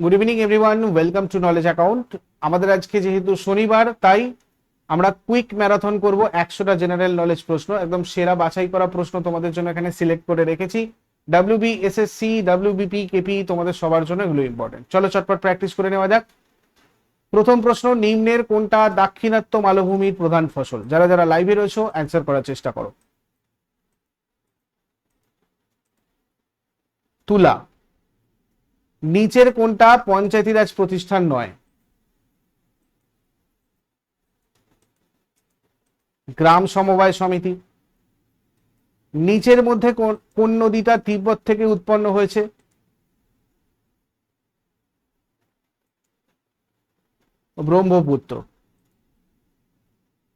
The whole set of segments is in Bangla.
Good evening everyone welcome to knowledge account আমাদের আজকে যেহেতু শনিবার, তাই আমরা কুইক ম্যারাথন করব একশোটা জেনারেল নলেজ প্রশ্ন, একদম সেরা বাছাই করা প্রশ্ন তোমাদের জন্য এখানে সিলেক্ট করে রেখেছি। ডাব্লিউবি এসএসসি ডাব্লিউবিপি কেপি তোমাদের সবার জন্য এগুলো ইম্পর্টেন্ট চলো চটপট প্র্যাকটিস করে নেওয়া যাক। প্রথম প্রশ্ন, নিম্নের কোনটা দাক্ষিণাত্য মালভূমির প্রধান ফসল? যারা যারা লাইভে রয়েছে অ্যান্সার করার চেষ্টা করো। তুলা। নিচের কোনটা পঞ্চায়েতি রাজ প্রতিষ্ঠান নয়? গ্রাম সমবায় সমিতি। নিচের মধ্যে কোন- নদীটা তিব্বত থেকে উৎপন্ন হয়েছে? ব্রহ্মপুত্র।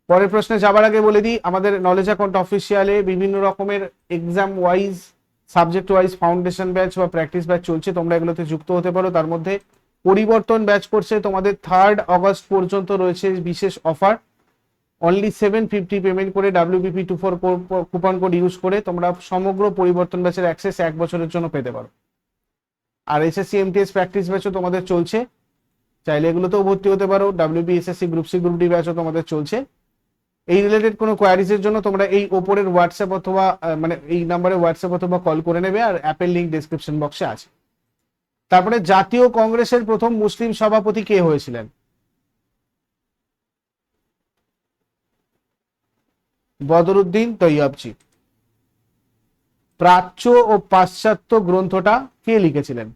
পরের প্রশ্নে যাবার আগে বলে দিই, আমাদের নলেজ অ্যাকাউন্ট অফিসিয়ালে বিভিন্ন রকমের exam wise subject wise foundation batch বা প্র্যাকটিস ব্যাচ চলছে, তোমরা এগুলোতে যুক্ত হতে পারো। তার মধ্যে পরিবর্তন ব্যাচ করছে, তোমাদের থার্ড অগস্ট পর্যন্ত রয়েছে বিশেষ offer only seven fifty payment করে WBP two four coupon code use করে তোমরা সমগ্র পরিবর্তন ব্যাচের অ্যাক্সেস এক বছরের জন্য পেতে পারো। আর এসএসসি এমটিএস প্র্যাকটিস ব্যাচও তোমাদের চলছে। চাইলে এগুলোতেও ভর্তি হতে পারো। WB SSC group C group D ব্যাচও তোমাদের চলছে। এই রিলেটেড কোনো কোয়ারিজের জন্য তোমরা এই ওপরের হোয়াটসঅ্যাপ অথবা মানে এই নাম্বারে হোয়াটসঅ্যাপ অথবা কল করে নেবে আর অ্যাপের লিঙ্ক ডেসক্রিপশন বক্সে আছে। তারপরে জাতীয় কংগ্রেসের প্রথম মুসলিম সভাপতি কে হয়েছিলেন? বদরুদ্দিন তৈয়বজি প্রাচ্য ও পাশ্চাত্য গ্রন্থটা কে লিখেছিলেন?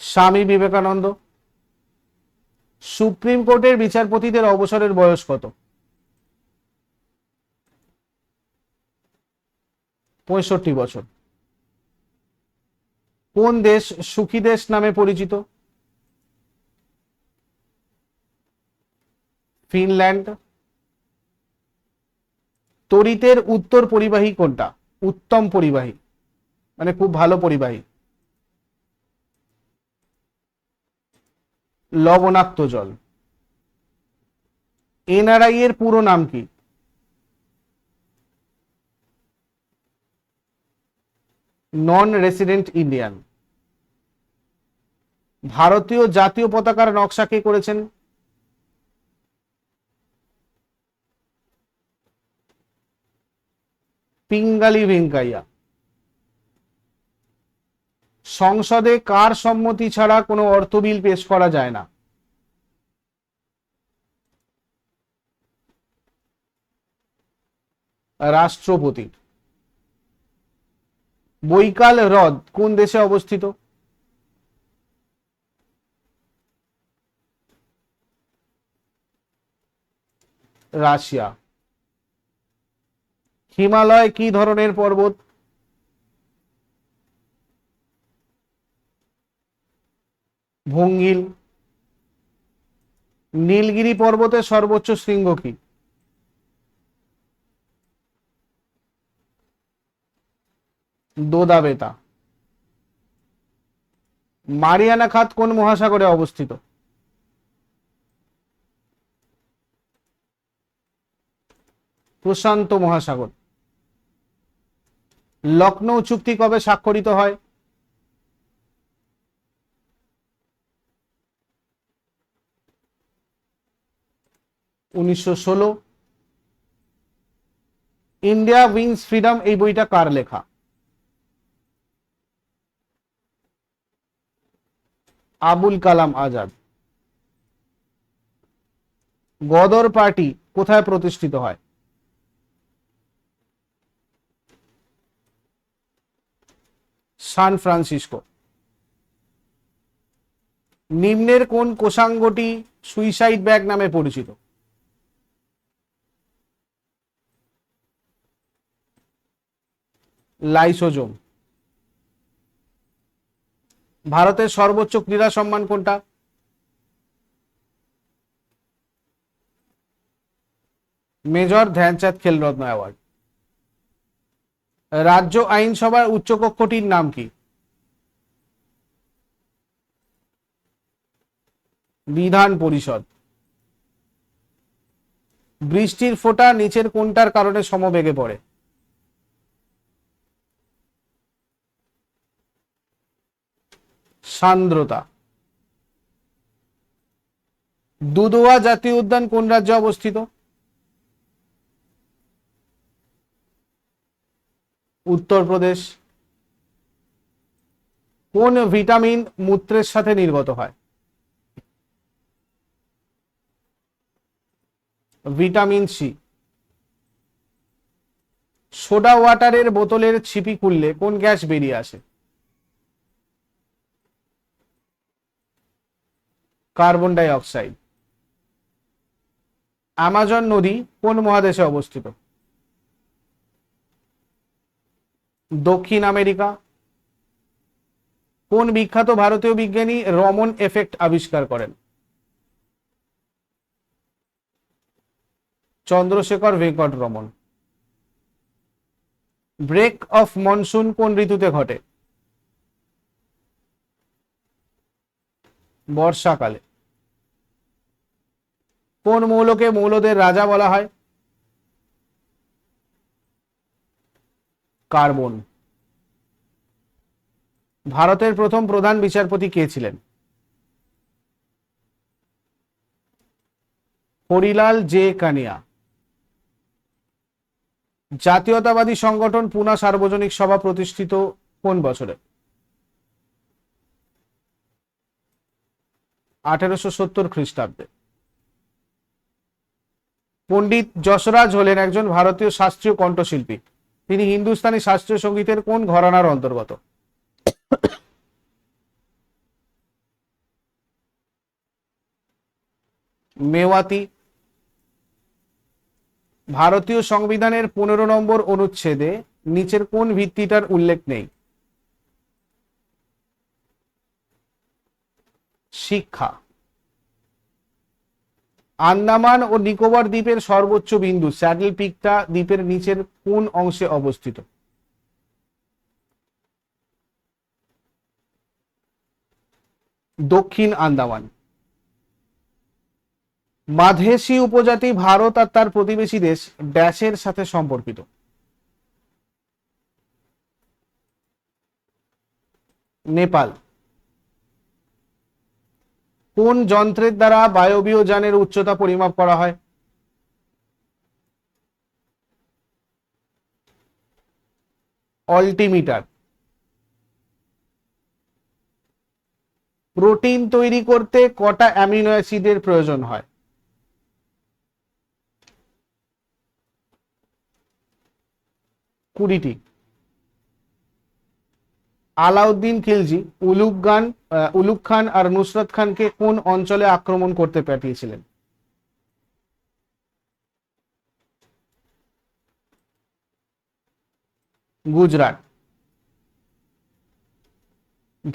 স্বামী বিবেকানন্দ সুপ্রিম কোর্টের বিচারপতিদের অবসরের বয়স কত? পঁয়ষট্টি বছর। কোন দেশ সুখী দেশ নামে পরিচিত? ফিনল্যান্ড। তরিতের উত্তর পরিবাহী কোনটা? উত্তম পরিবাহী। মানে খুব ভালো পরিবাহী। লবণাক্ত জল। এনআরআই এর পুরো নাম কি? নন রেসিডেন্ট ইন্ডিয়ান ভারতীয় জাতীয় পতাকার নকশা কে করেছেন? পিঙ্গালি ভেঙ্কাইয়া। সংসদে কার সম্মতি ছাড়া কোনো অর্থ বিল পেশ করা যায় না? রাষ্ট্রপতির বৈকাল হ্রদ কোন দেশে অবস্থিত? রাশিয়া। হিমালয় কি ধরনের পর্বত? ভঙ্গিল। নীলগিরি পর্বতের সর্বোচ্চ শৃঙ্গ কি? দোদাবেতা। মারিয়ানা খাত কোন মহাসাগরে অবস্থিত? প্রশান্ত মহাসাগর। লখনৌ চুক্তি কবে স্বাক্ষরিত হয়? উনিশশো ষোলো। ইন্ডিয়া উইংস ফ্রিডম, এই বইটা কার লেখা? আবুল কালাম আজাদ। গদর পার্টি কোথায় প্রতিষ্ঠিত হয়? San Francisco. নিম্নের কোন কোষাঙ্গটি সুইসাইড ব্যাগ নামে পরিচিত? লাইসোজোম। ভারতের সর্বোচ্চ ক্রীড়া সম্মান কোনটা? Major Dhyanchand Khelratna award. রাজ্য আইনসভার উচ্চকক্ষটির নাম কি? বিধান পরিষদ। বৃষ্টির ফোঁটা নিচের কোনটার কারণে সমবেগে পড়ে? সান্দ্রতা। দুদোয়া জাতীয় উদ্যান কোন রাজ্যে অবস্থিত? উত্তরপ্রদেশ। কোন ভিটামিন মূত্রের সাথে নির্গত হয়? Vitamin C. সোডা ওয়াটারের বোতলের ছিপি খুললে কোন গ্যাস বেরিয়ে আসে? কার্বন ডাই অক্সাইড অ্যামাজন নদী কোন মহাদেশে অবস্থিত? দক্ষিণ আমেরিকা। কোন বিখ্যাত ভারতীয় বিজ্ঞানী রমন এফেক্ট আবিষ্কার করেন? Chandrasekhar Venkata Raman. Break of monsoon কোন ঋতুতে ঘটে? বর্ষাকালে। কোন মৌলকে মৌলদের রাজা বলা হয়? কার্বন ভারতের প্রথম প্রধান বিচারপতি কে ছিলেন? হরিলাল জে কানিয়া। জাতীয়তাবাদী সংগঠন পুনা সার্বজনিক সভা প্রতিষ্ঠিত কোন বছরে? আঠেরোশো সত্তর খ্রিস্টাব্দে। পণ্ডিত যশরাজ হলেন একজন ভারতীয় শাস্ত্রীয় কণ্ঠশিল্পী। তিনি হিন্দুস্তানি শাস্ত্রীয় সঙ্গীতের কোন ঘরানার অন্তর্গত? মেওয়াতি। ভারতীয় সংবিধানের পনেরো নম্বর অনুচ্ছেদে নিচের কোন ভিত্তিটার উল্লেখ নেই? শিক্ষা। আন্দামান ও নিকোবর দ্বীপের সর্বোচ্চ বিন্দু, স্যাডেল পিকটা দ্বীপের নিচের কোন অংশে অবস্থিত? দক্ষিণ আন্দামান। মাধেসি উপজাতি ভারত আর তার প্রতিবেশী দেশ ড্যাশের সাথে সম্পর্কিত। নেপাল। কোন যন্ত্রের দ্বারা বায়বীয় যানের উচ্চতা পরিমাপ করা হয়? অল্টিমিটার। প্রোটিন তৈরি করতে কটা অ্যামিনো অ্যাসিডের প্রয়োজন হয়? কুড়িটি। আলাউদ্দিন খিলজি উলুক গান উলুক খান আর নুসরত খানকে কোন অঞ্চলে আক্রমণ করতে পাঠিয়েছিলেন? গুজরাট।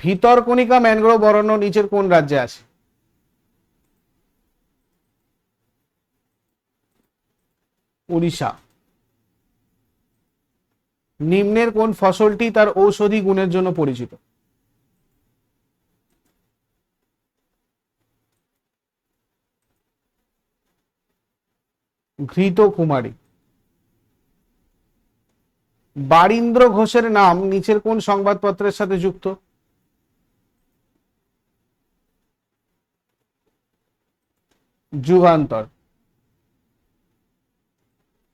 ভিতরকণিকা ম্যানগ্রোভ অরণ্য নিচের কোন রাজ্যে আছে? উড়িষ্যা। নিম্নের কোন ফসলটি তার ঔষধি গুণের জন্য পরিচিত? ঘৃত কুমারী। বারীন্দ্র ঘোষের নাম নিচের কোন সংবাদপত্রের সাথে যুক্ত? যুগান্তর।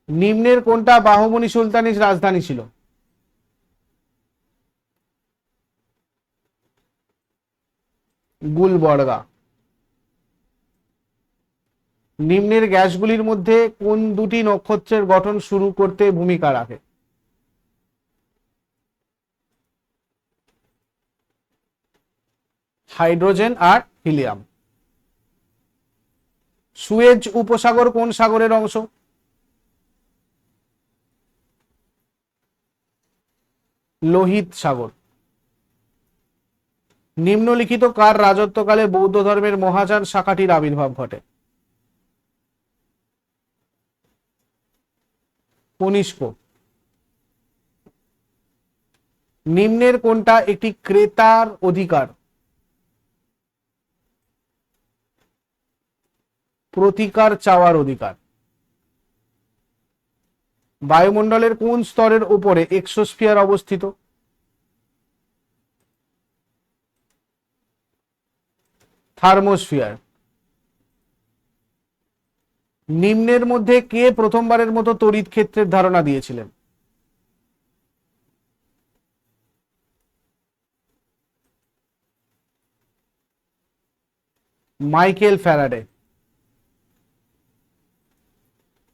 নিম্নের কোনটা বাহুমনি সুলতানির রাজধানী ছিল? গুলবর্গা। নিম্নের গ্যাসগুলির মধ্যে কোন দুটি নক্ষত্রের গঠন শুরু করতে ভূমিকা রাখে? হাইড্রোজেন আর হিলিয়াম। সুয়েজ উপসাগর কোন সাগরের অংশ? লোহিত সাগর। নিম্নলিখিত কার রাজত্বকালে বৌদ্ধ ধর্মের মহাযান শাখাটির আবির্ভাব ঘটে? কনিষ্ক। নিম্নের কোনটা একটি ক্রেতার অধিকার? প্রতিকার চাওয়ার অধিকার। বায়ুমণ্ডলের কোন স্তরের উপরে এক্সোস্ফিয়ার অবস্থিত? থার্মোস্ফিয়ার। নিম্নের মধ্যে কে প্রথমবারের মতো তড়িৎ ক্ষেত্রের ধারণা দিয়েছিলেন? Michael Faraday.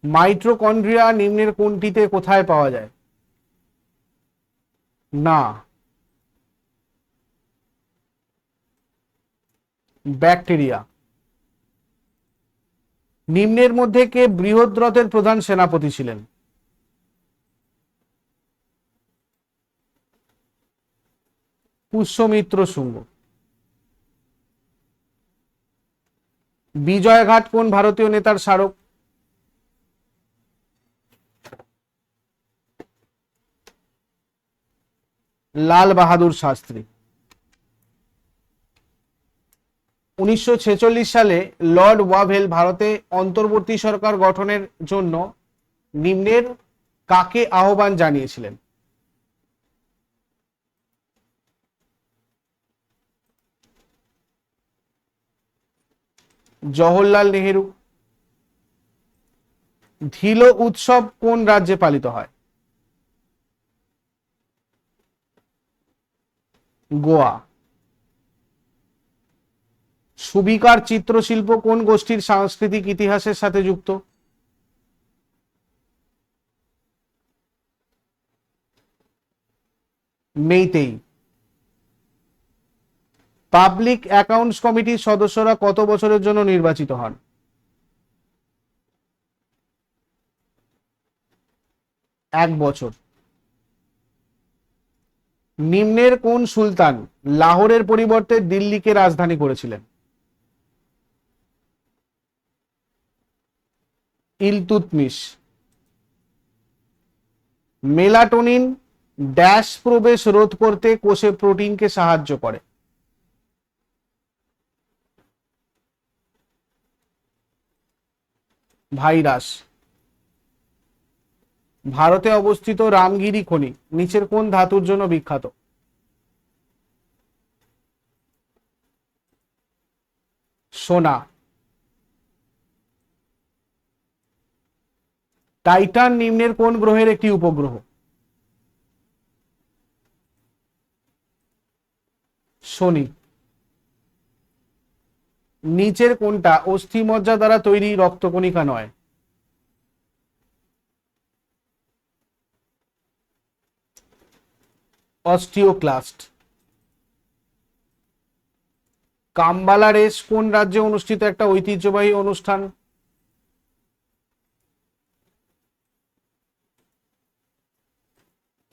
মাইট্রোকন্ড্রিয়া নিম্নের কোনটিতে কোথায় পাওয়া যায়? না। ব্যাকটেরিয়া। নিম্নের মধ্যে কে বৃহদ্রথের প্রধান সেনাপতি ছিলেন? পুষ্যমিত্র শুঙ্গ। বিজয়ঘাট কোন ভারতীয় নেতার স্মারক? লাল বাহাদুর শাস্ত্রী। উনিশশো ছেচল্লিশ সালে লর্ড ওয়াভেল ভারতে অন্তর্বর্তী সরকার গঠনের জন্য নিম্নের কাকে আহ্বান জানিয়েছিলেন? জওহরলাল নেহেরু। ধিলো উৎসব কোন রাজ্যে পালিত হয়? গোয়া। সুবিকার চিত্রশিল্প কোন গোষ্ঠীর সাংস্কৃতিক ইতিহাসের সাথে যুক্ত? মেইতেই। পাবলিক অ্যাকাউন্টস কমিটির সদস্যরা কত বছরের জন্য নির্বাচিত হন? এক বছর। নিম্নের কোন সুলতান লাহোরের পরিবর্তে দিল্লিকে রাজধানী করেছিলেন? ইলতুতমিশ মেলাটোনিন ড্যাশ প্রবেশ রোধ করতে কোষে প্রোটিনকে সাহায্য করে। ভাইরাস। ভারতে অবস্থিত রামগিরি খনি, নিচের কোন ধাতুর জন্য বিখ্যাত? সোনা। টাইটান নিম্নের কোন গ্রহের একটি উপগ্রহ? শনি। নিচের কোনটা অস্থিমজ্জা দ্বারা তৈরি রক্তকণিকা নয়? অস্টিওক্লাস্ট। কাম্বালা রেস কোন রাজ্যে অনুষ্ঠিত একটা ঐতিহ্যবাহী অনুষ্ঠান?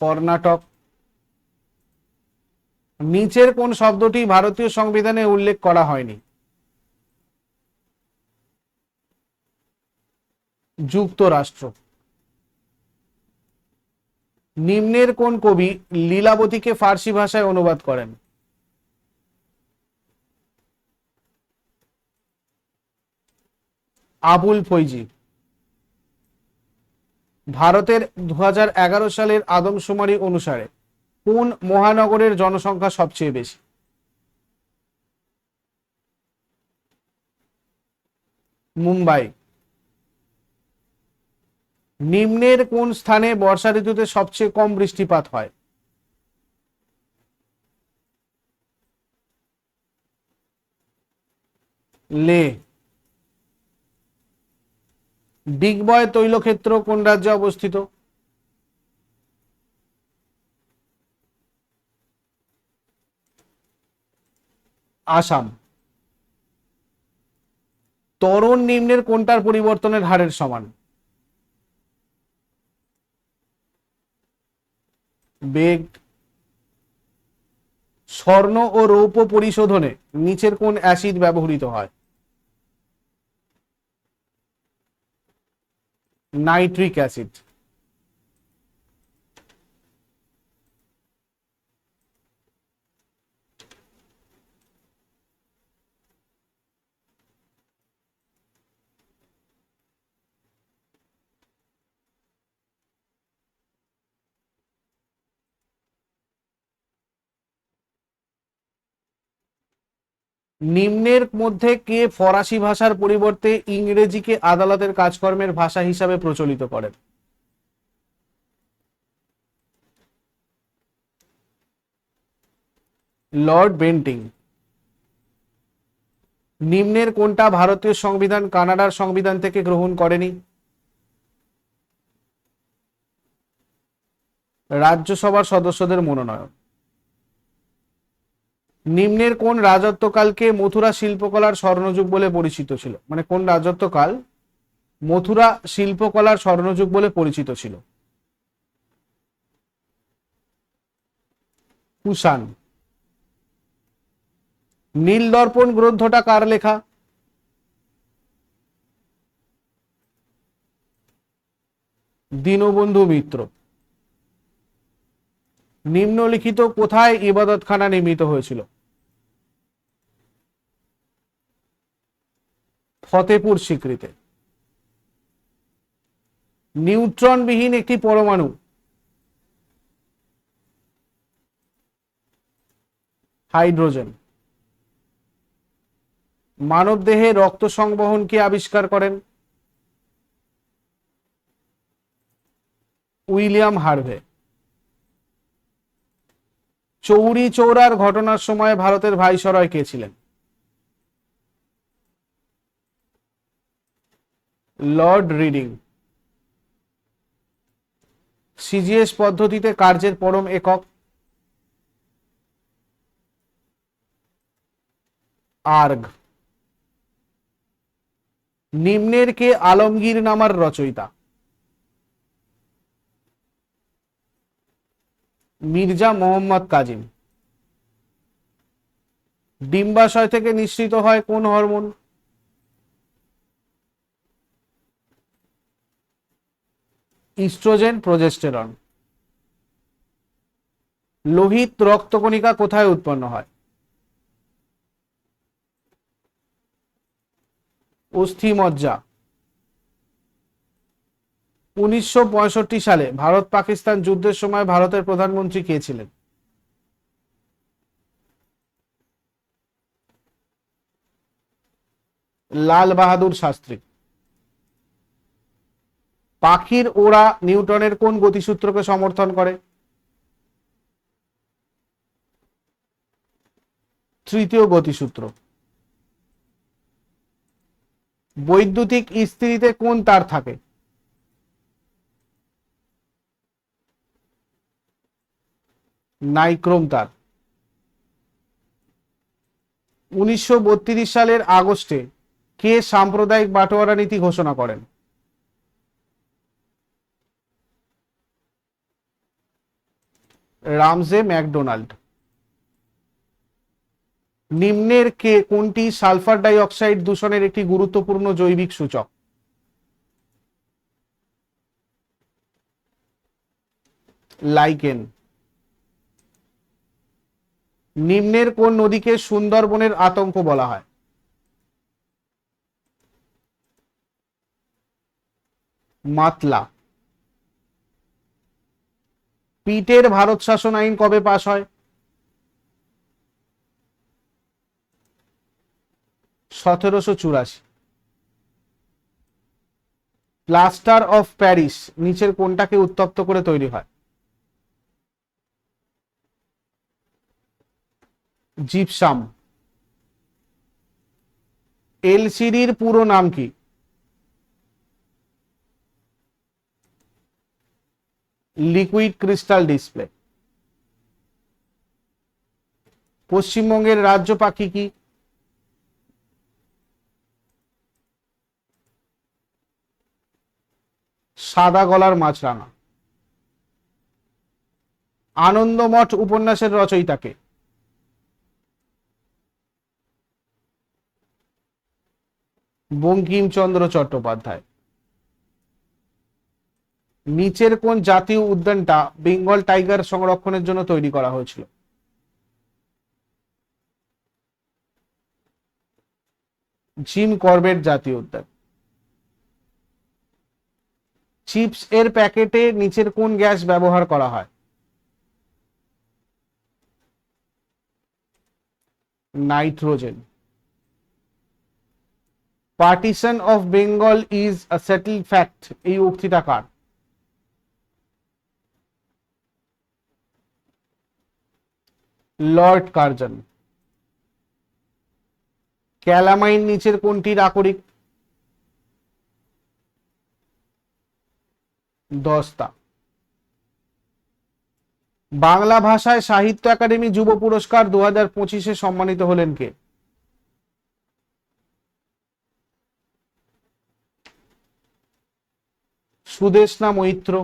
কর্ণাটক। নিচের কোন শব্দটি ভারতীয় সংবিধানে উল্লেখ করা হয়নি? যুক্তরাষ্ট্র। নিম্নের কোন কবি লীলাবতীকে ফার্সি ভাষায় অনুবাদ করেন? আবুল ফৈজি। ভারতের দু হাজার এগারো সালের আদমশুমারি অনুসারে কোন মহানগরের জনসংখ্যা সবচেয়ে বেশি? মুম্বাই। নিম্নের কোন স্থানে বর্ষা ঋতুতে সবচেয়ে কম বৃষ্টিপাত হয়? লে বিগ বয় তৈলক্ষেত্র কোন রাজ্যে অবস্থিত? আসাম। তরণ নিম্নের কোনটার পরিবর্তনের হারের সমান? বেগ, স্বর্ণ ও রৌপ্য পরিশোধনে নিচের কোন অ্যাসিড ব্যবহৃত হয়? Nitric acid. নিম্নের মধ্যে কে ফরাসি ভাষার পরিবর্তে ইংরেজিকে আদালতের কাজকর্মের ভাষা হিসাবে প্রচলিত করেন? Lord Bentinck. নিম্নের কোনটা ভারতীয় সংবিধান কানাডার সংবিধান থেকে গ্রহণ করেনি? রাজ্যসভার সদস্যদের মনোনয়ন। নিম্নের কোন রাজত্বকালকে মথুরা শিল্পকলার স্বর্ণযুগ বলে পরিচিত ছিল? মানে কোন রাজত্বকাল? মথুরা শিল্পকলার স্বর্ণযুগ বলে পরিচিত ছিল। কুষাণ। নীল দর্পণ গ্রন্থটা কার লেখা? দীনবন্ধু মিত্র। নিম্নলিখিত কোথায় ইবাদতখানা নির্মিত হয়েছিল? ফতেপুর স্বীকৃতে। নিউট্রনবিহীন একটি পরমাণু। হাইড্রোজেন। মানবদেহে রক্ত সংবহন কে আবিষ্কার করেন উইলিয়াম হার্ভে। চৌরি চৌরার ঘটনার সময় ভারতের ভাইসরয় কে ছিলেন? Lord reading. সিজিএস পদ্ধতিতে কার্যের পরম একক। আর্গ। নিম্নের কে আলমগীর নামার রচয়িতা। মির্জা মোহাম্মদ কাজিম। ডিম্বাশয় থেকে নিঃসৃত হয় কোন হরমোন? Oestrogen, progesterone. লোহিত রক্তকণিকা কোথায় উৎপন্ন হয়? অস্থিমজ্জা। উনিশশো পঁয়ষট্টি সালে ভারত পাকিস্তান যুদ্ধের সময় ভারতের প্রধানমন্ত্রী কে ছিলেন? লাল বাহাদুর শাস্ত্রী। পাখির ওড়া নিউটনের কোন গতিসূত্রকে সমর্থন করে? তৃতীয় গতিসূত্র। বৈদ্যুতিক ইস্ত্রিতে কোন তার থাকে? নাইক্রোম তার। উনিশশো বত্রিশ সালের আগস্টে কে সাম্প্রদায়িক বাটোয়ারা নীতি ঘোষণা করেন? Ramsay MacDonald. নিম্নের কে কোনটি সালফার ডাই অক্সাইড দূষণের একটি গুরুত্বপূর্ণ জৈবিক সূচক? লাইকেন। নিম্নের কোন নদীকে সুন্দরবনের আতঙ্ক বলা হয়? মাতলা। পিটের ভারত শাসন আইন কবে পাশ হয়? সতেরোশো চুরাশি। প্লাস্টার অফ প্যারিস, নিচের কোনটাকে উত্তপ্ত করে তৈরি হয়? জিপসাম। এলসিডির পুরো নাম কি? Liquid crystal display. পশ্চিমবঙ্গের রাজ্য পাখি কি? সাদা গলার মাছরাঙা। আনন্দমঠ উপন্যাসের রচয়িতাকে। বঙ্কিমচন্দ্র চট্টোপাধ্যায়। নিচের কোন জাতীয় উদ্যানটা বেঙ্গল টাইগার সংরক্ষণের জন্য তৈরি করা হয়েছিল? জিম করবেট জাতীয় উদ্যান। চিপস এর প্যাকেটে নিচের কোন গ্যাস ব্যবহার করা হয়? Nitrogen. Partition of Bengal is a settle fact এই উক্তিটা কার? লর্ড কার্জন ক্যালামাইন নিচের কোনটির আকরিক দস্তা বাংলা ভাষায় সাহিত্য একাডেমি যুব পুরস্কার দু হাজার পঁচিশে সম্মানিত হলেন কে? সুদেশনা মৈত্র।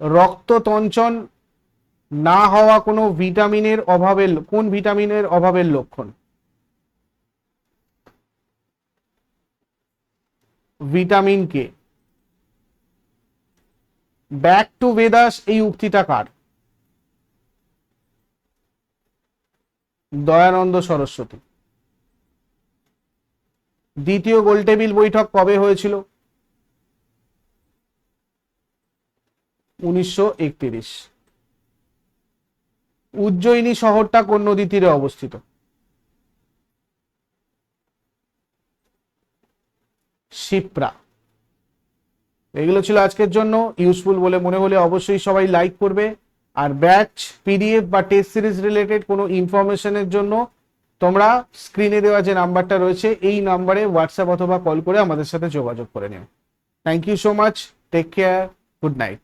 রক্ততঞ্চন না হওয়া কোনো ভিটামিনের অভাবের কোন ভিটামিনের অভাবের লক্ষণ? Vitamin K? Back to Vedas এই উক্তিটা কার? দয়ানন্দ সরস্বতী। দ্বিতীয় গোলটেবিল বৈঠক কবে হয়েছিল? উনিশশো একত্রিশ। উজ্জয়িনী শহরটা কোন নদী তীরে অবস্থিত? শিপ্রা। এগুলো ছিল আজকের জন্য। ইউজফুল বলে মনে হলে অবশ্যই সবাই লাইক করবে। আর ব্যাচ, পিডিএফ বা টেস্ট সিরিজ রিলেটেড কোনো ইনফরমেশনের জন্য তোমরা স্ক্রিনে দেওয়া যে নাম্বারটা রয়েছে, এই নাম্বারে হোয়াটসঅ্যাপ অথবা কল করে আমাদের সাথে যোগাযোগ করে নিও। Thank you so much take care good night